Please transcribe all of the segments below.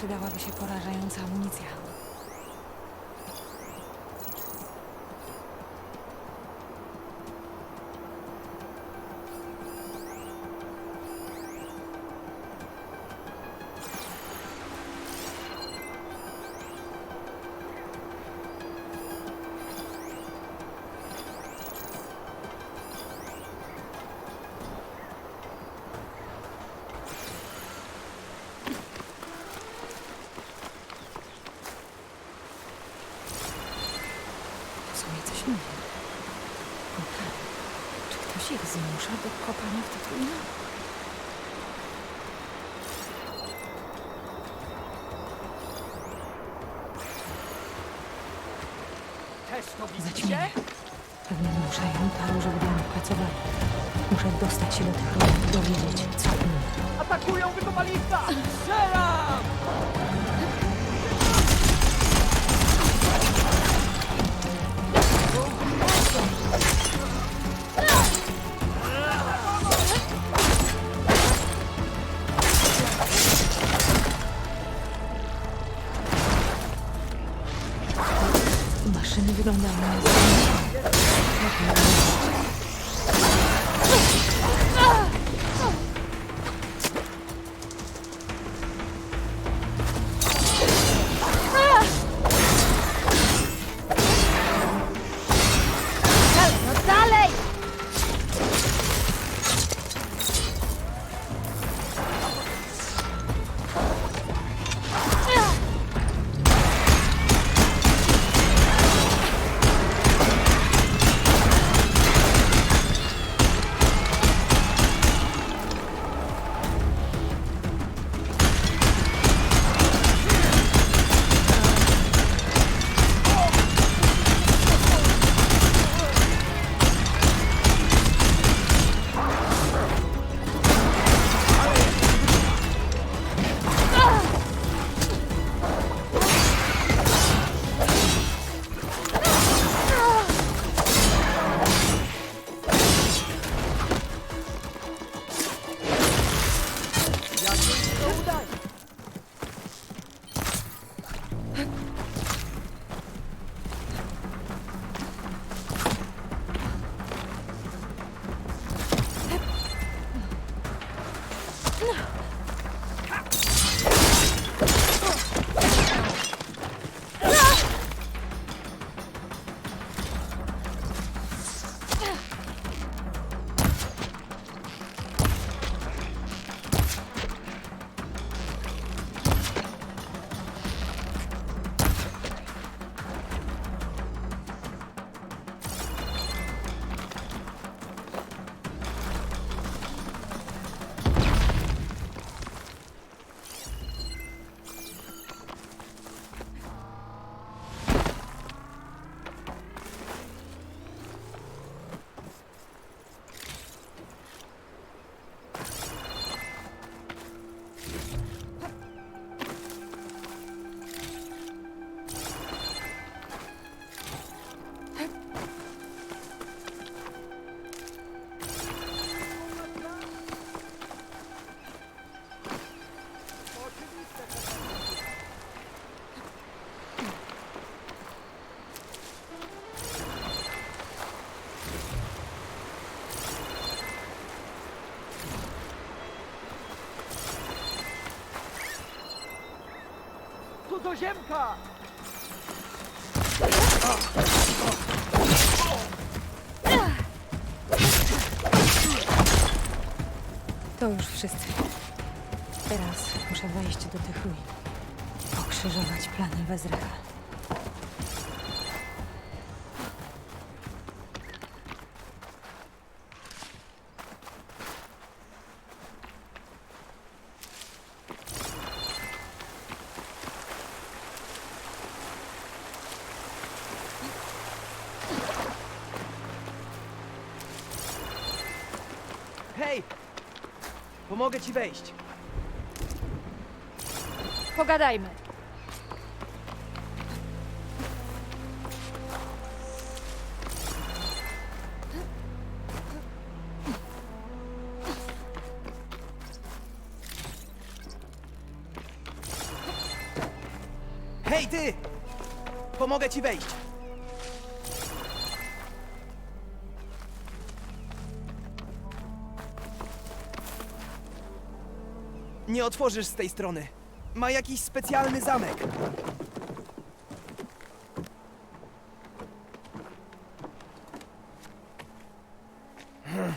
przydałaby się porażająca amunicja. Zmusza do kopania w ruinach? Też to widzicie? Zaćmienie. Pewnie zmuszają paru, żeby dla nich pracowali. Muszę dostać się do tych ruin i dowiedzieć, co nich. Atakują wykopaliska! Strzelam! Cudzoziemka! To już wszyscy. Teraz muszę wejść do tych ruin. Pokrzyżować plany Wezrecha. Hej! Pomogę ci wejść. Pogadajmy. Hej, ty! Pomogę ci wejść. Nie otworzysz z tej strony. Ma jakiś specjalny zamek. Hmm.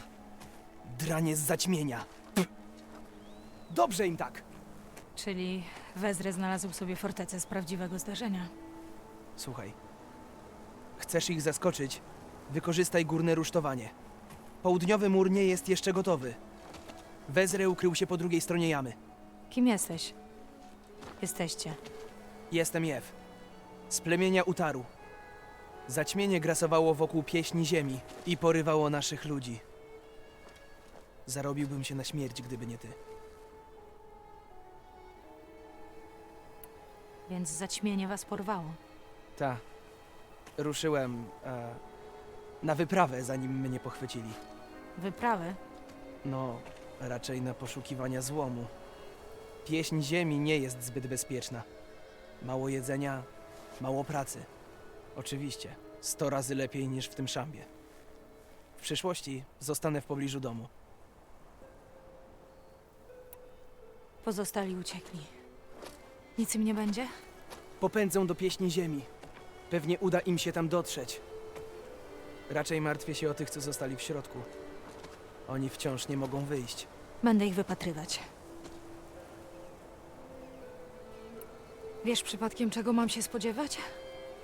Dranie z zaćmienia. Pff. Dobrze im tak. Czyli Wezre znalazł sobie fortecę z prawdziwego zdarzenia. Słuchaj. Chcesz ich zaskoczyć? Wykorzystaj górne rusztowanie. Południowy mur nie jest jeszcze gotowy. Wezre ukrył się po drugiej stronie jamy. Kim jesteś? Jesteście. Jestem Jew. Z plemienia Utaru. Zaćmienie grasowało wokół pieśni ziemi i porywało naszych ludzi. Zarobiłbym się na śmierć, gdyby nie ty. Więc zaćmienie was porwało. Ta. Ruszyłem e, na wyprawę, zanim mnie pochwycili. Wyprawy? No, raczej na poszukiwania złomu. Pieśń ziemi nie jest zbyt bezpieczna. Mało jedzenia, mało pracy. Oczywiście, sto razy lepiej niż w tym szambie. W przyszłości zostanę w pobliżu domu. Pozostali uciekli. Nic im nie będzie? Popędzą do pieśni ziemi. Pewnie uda im się tam dotrzeć. Raczej martwię się o tych, co zostali w środku. Oni wciąż nie mogą wyjść. Będę ich wypatrywać. Wiesz przypadkiem, czego mam się spodziewać?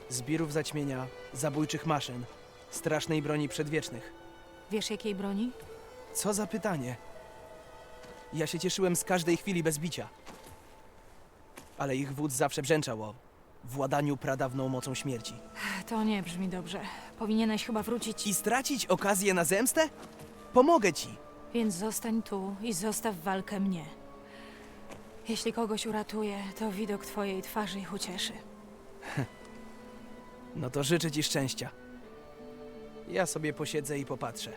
Zbirów zaćmienia, zabójczych maszyn, strasznej broni przedwiecznych. Wiesz, jakiej broni? Co za pytanie. Ja się cieszyłem z każdej chwili bez bicia. Ale ich wódz zawsze brzęczał o władaniu pradawną mocą śmierci. To nie brzmi dobrze. Powinieneś chyba wrócić. I stracić okazję na zemstę? Pomogę ci. Więc zostań tu i zostaw walkę mnie. Jeśli kogoś uratuję, to widok twojej twarzy ich ucieszy. No to życzę ci szczęścia. Ja sobie posiedzę i popatrzę.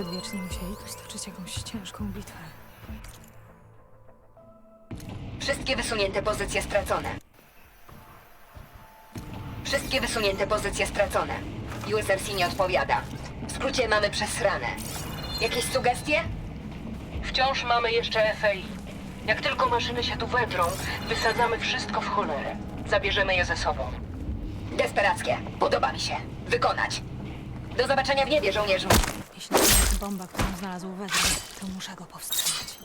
Przedwieczni musieli tu stoczyć jakąś ciężką bitwę. Wszystkie wysunięte pozycje stracone. Wszystkie wysunięte pozycje stracone. USRC nie odpowiada. W skrócie mamy przesrane. Jakieś sugestie? Wciąż mamy jeszcze FAI. Jak tylko maszyny się tu wedrą, wysadzamy wszystko w cholerę. Zabierzemy je ze sobą. Desperackie. Podoba mi się. Wykonać. Do zobaczenia w niebie, żołnierzu. Bomba, którą znalazł Wezry, to muszę go powstrzymać.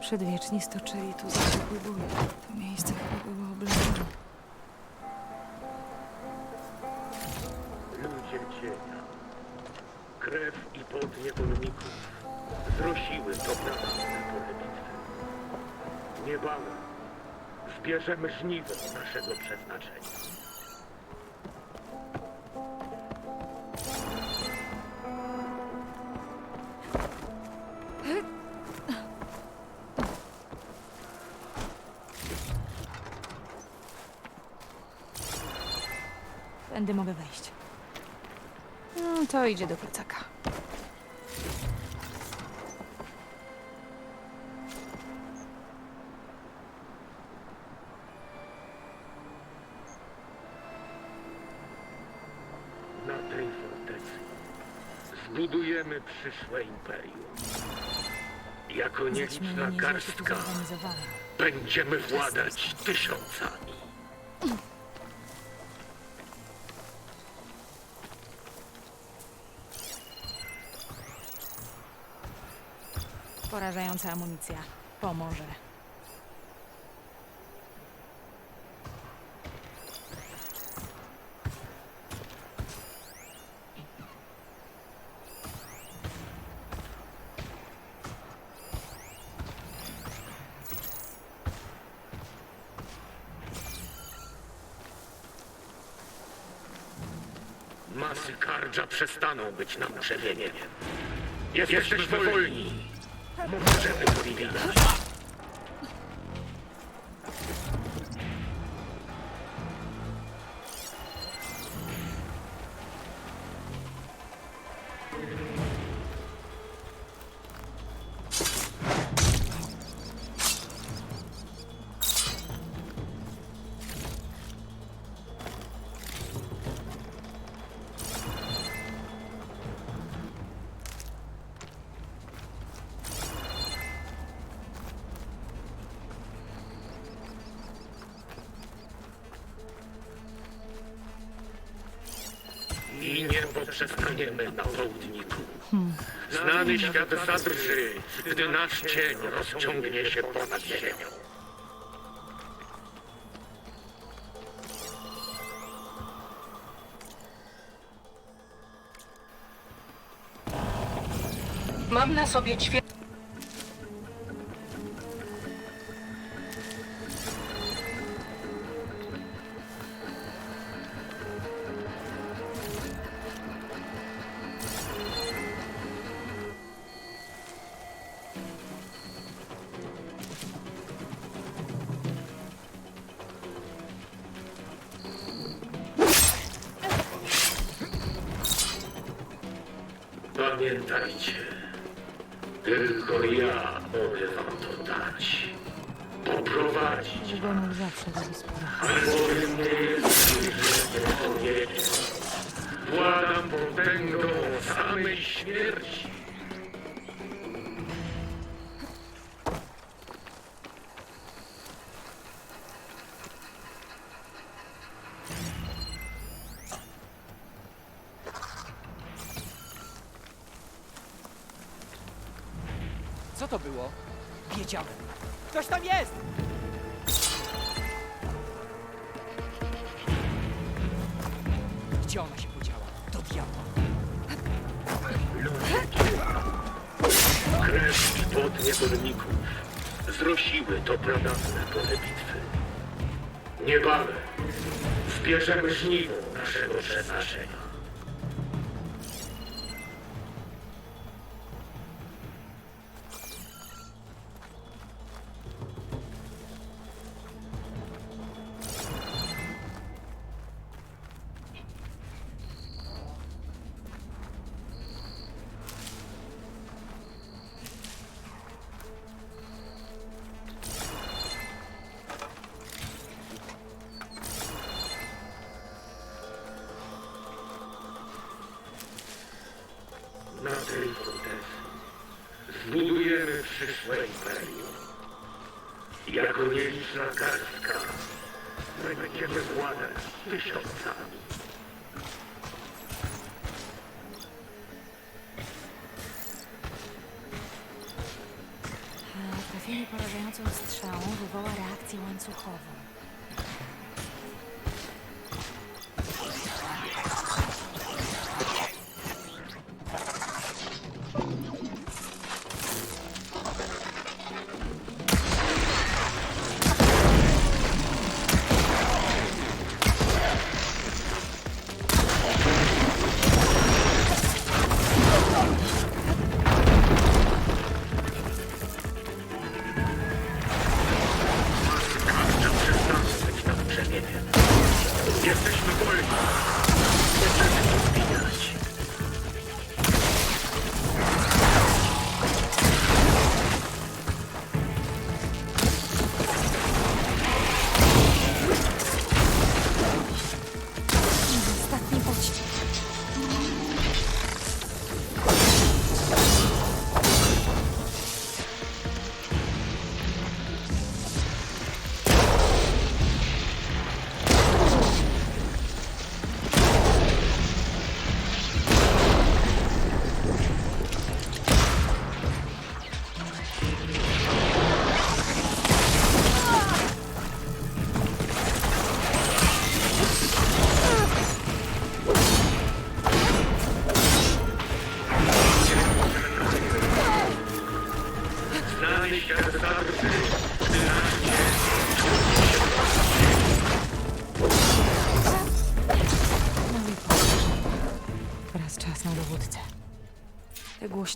Przedwieczni stoczyli tu zaciekły bój. To miejsce chyba było oblężone. Ludzie cienia. Krew i pot niewolników zrosiły to pradawne pole bitwy. Niebawem zbierzemy żniwo naszego przeznaczenia. Tędy mogę wejść. No, to idzie do plecaka. Na tej fortecy zbudujemy przyszłe imperium. Jako nieliczna garstka będziemy władać tysiącami. Porażająca amunicja. Pomoże. Masy Kardża przestaną być nam brzemieniem. Jesteśmy wolni. Muerte de Poprzestaniemy na południku. Znany świat zadrży, gdy nasz cień rozciągnie się ponad ziemią. Mam na sobie ćwie... Pamiętajcie, tylko ja mogę wam to dać. Poprowadzić, Żegonul zawsze robi sporo. albowiem nie jest człowiekiem. Władam potęgą samej śmierci. Gdzie ona się podziała? Do diabła. Krew i pot niewolników zrosiły to pradawne pole bitwy. Niebawem zbierzemy żniwo naszego przeznaczenia. Zbudujemy przyszłe imperium. Jako nieliczna garstka będziemy władać tysiącami. Trafienie porażającą strzałą wywoła reakcję łańcuchową.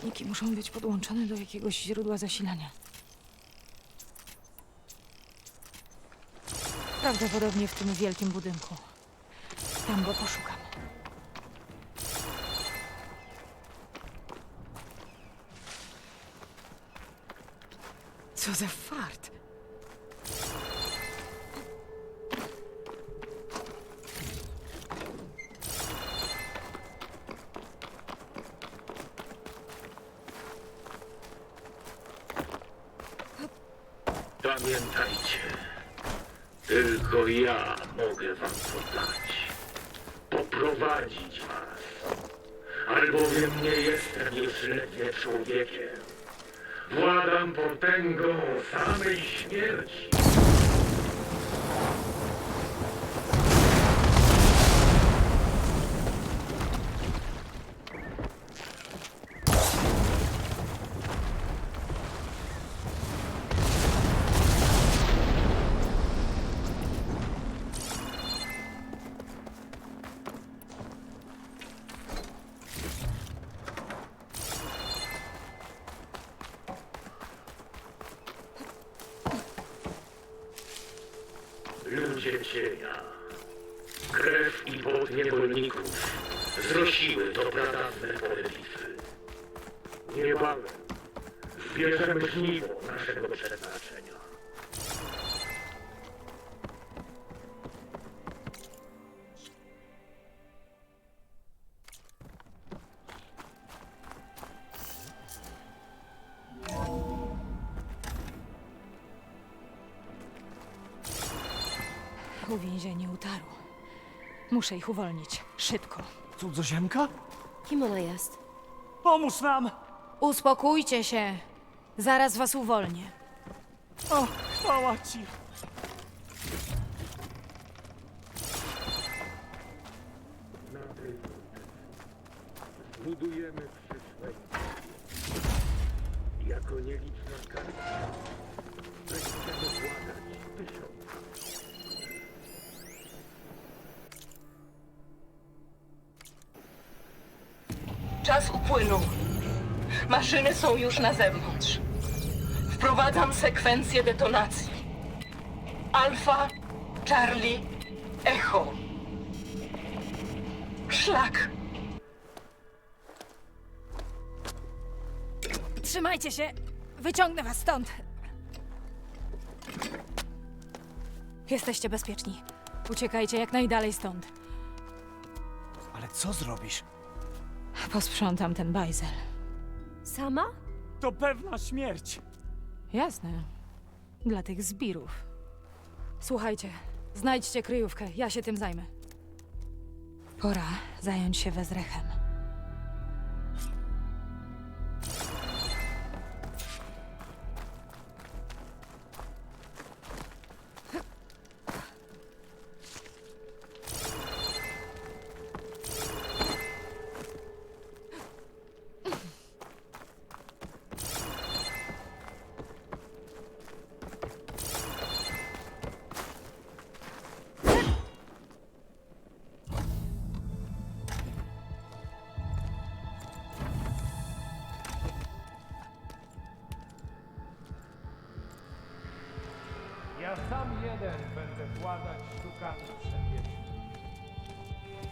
Głośniki muszą być podłączone do jakiegoś źródła zasilania. Prawdopodobnie w tym wielkim budynku. Tam go poszukam. Co za fart! Pamiętajcie, tylko ja mogę wam to dać. Poprowadzić was. Albowiem nie jestem już ledwie człowiekiem. Władam potęgą samej śmierci. Uwięzienie utaru. Muszę ich uwolnić. Szybko. Cudzoziemka? Kim ona jest? Pomóż nam! Uspokójcie się. Zaraz was uwolnię. O, chwała ci! Już na zewnątrz. Wprowadzam sekwencję detonacji. Alfa, Charlie, Echo. Szlak. Trzymajcie się. Wyciągnę was stąd. Jesteście bezpieczni. Uciekajcie jak najdalej stąd. Ale co zrobisz? Posprzątam ten bajzel. Sama? To pewna śmierć! Jasne. Dla tych zbirów. Słuchajcie, znajdźcie kryjówkę, ja się tym zajmę. Pora zająć się Wezrechem. Będę władać sztukami przedwiecznymi.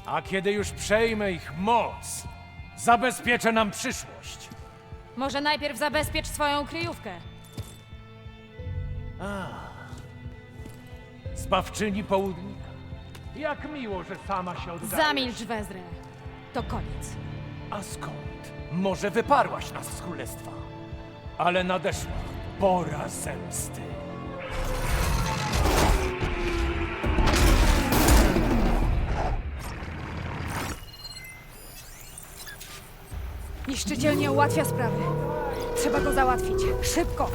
A kiedy już przejmę ich moc, zabezpieczę nam przyszłość. Może najpierw zabezpiecz swoją kryjówkę. Zbawczyni południka. Jak miło, że sama się oddajesz. Zamilcz, Wezre. To koniec. A skąd? Może wyparłaś nas z królestwa. Ale nadeszła pora zemsty. Niszczyciel nie ułatwia sprawy. Trzeba go załatwić. Szybko!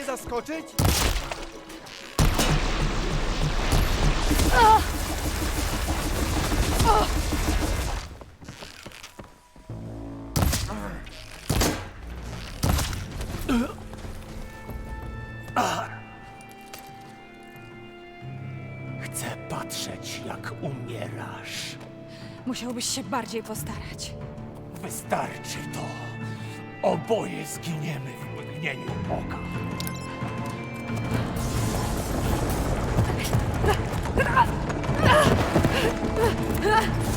Mnie zaskoczyć? Chcę patrzeć, jak umierasz. Musiałbyś się bardziej postarać. Wystarczy to. Oboje zginiemy w mgnieniu oka. W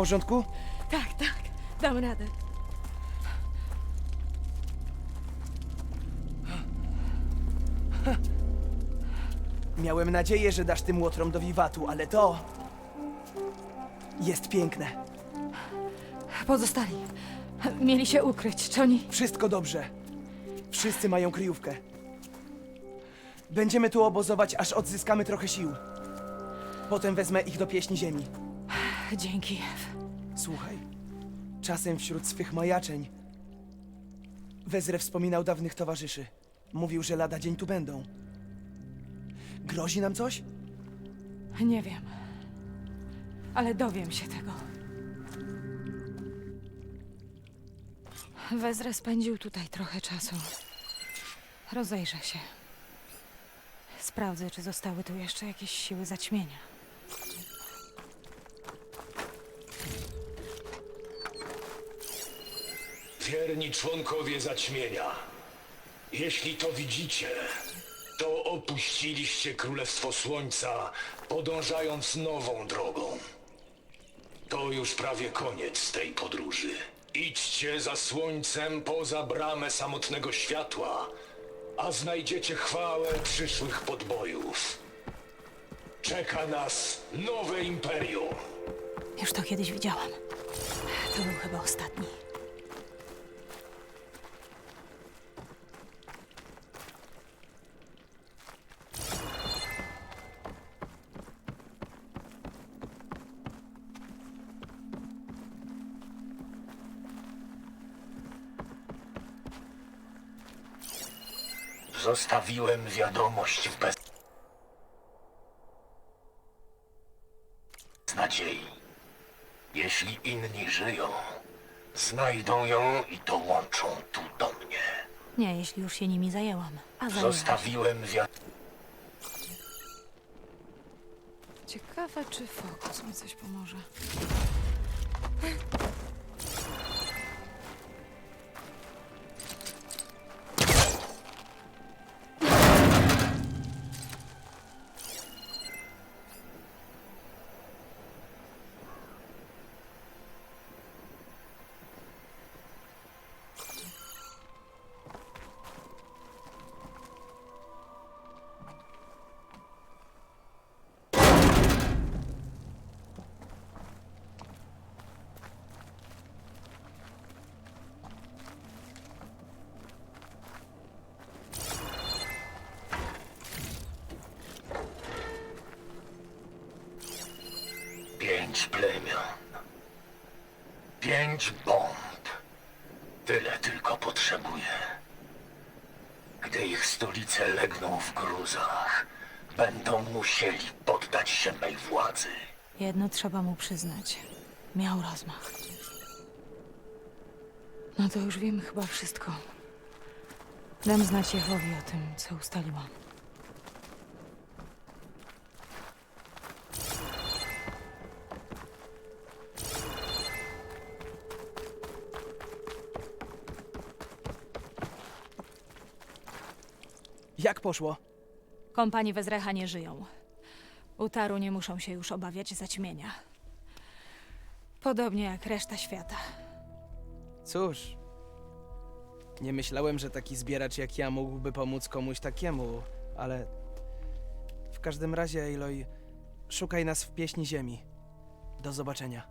porządku? Tak, tak, dam radę. Miałem nadzieję, że dasz tym łotrom do wiwatu, ale to... Jest piękne. Pozostali. Mieli się ukryć. Czy oni... Wszystko dobrze. Wszyscy mają kryjówkę. Będziemy tu obozować, aż odzyskamy trochę sił. Potem wezmę ich do pieśni ziemi. Dzięki. Słuchaj, czasem wśród swych majaczeń Wezre wspominał dawnych towarzyszy. Mówił, że lada dzień tu będą. Grozi nam coś? Nie wiem. Ale dowiem się tego. Wezre spędził tutaj trochę czasu. Rozejrzę się. Sprawdzę, czy zostały tu jeszcze jakieś siły zaćmienia. Wierni członkowie zaćmienia, jeśli to widzicie, to opuściliście Królestwo Słońca, podążając nową drogą. To już prawie koniec tej podróży. Idźcie za słońcem poza bramę samotnego światła, a znajdziecie chwałę przyszłych podbojów. Czeka nas nowe imperium. Już to kiedyś widziałam. To był chyba ostatni. Zostawiłem wiadomość w bez... nadziei. Jeśli inni żyją, znajdą ją i dołączą tu do mnie. Nie, jeśli już się nimi zajęłam. A zajęłam. Zostawiłem wiadomość. Ciekawe, czy fokus mi coś pomoże. Pięć bomb. Tyle tylko potrzebuję. Gdy ich stolice legną w gruzach, będą musieli poddać się mej władzy. Jedno trzeba mu przyznać. Miał rozmach. No to już wiemy chyba wszystko. Dam znać Jehowi o tym, co ustaliłam. Jak poszło? Kompanii Wezrecha nie żyją. Utaru nie muszą się już obawiać zaćmienia. Podobnie jak reszta świata. Cóż, nie myślałem, że taki zbieracz jak ja mógłby pomóc komuś takiemu, ale w każdym razie, Aloy, szukaj nas w pieśni ziemi. Do zobaczenia.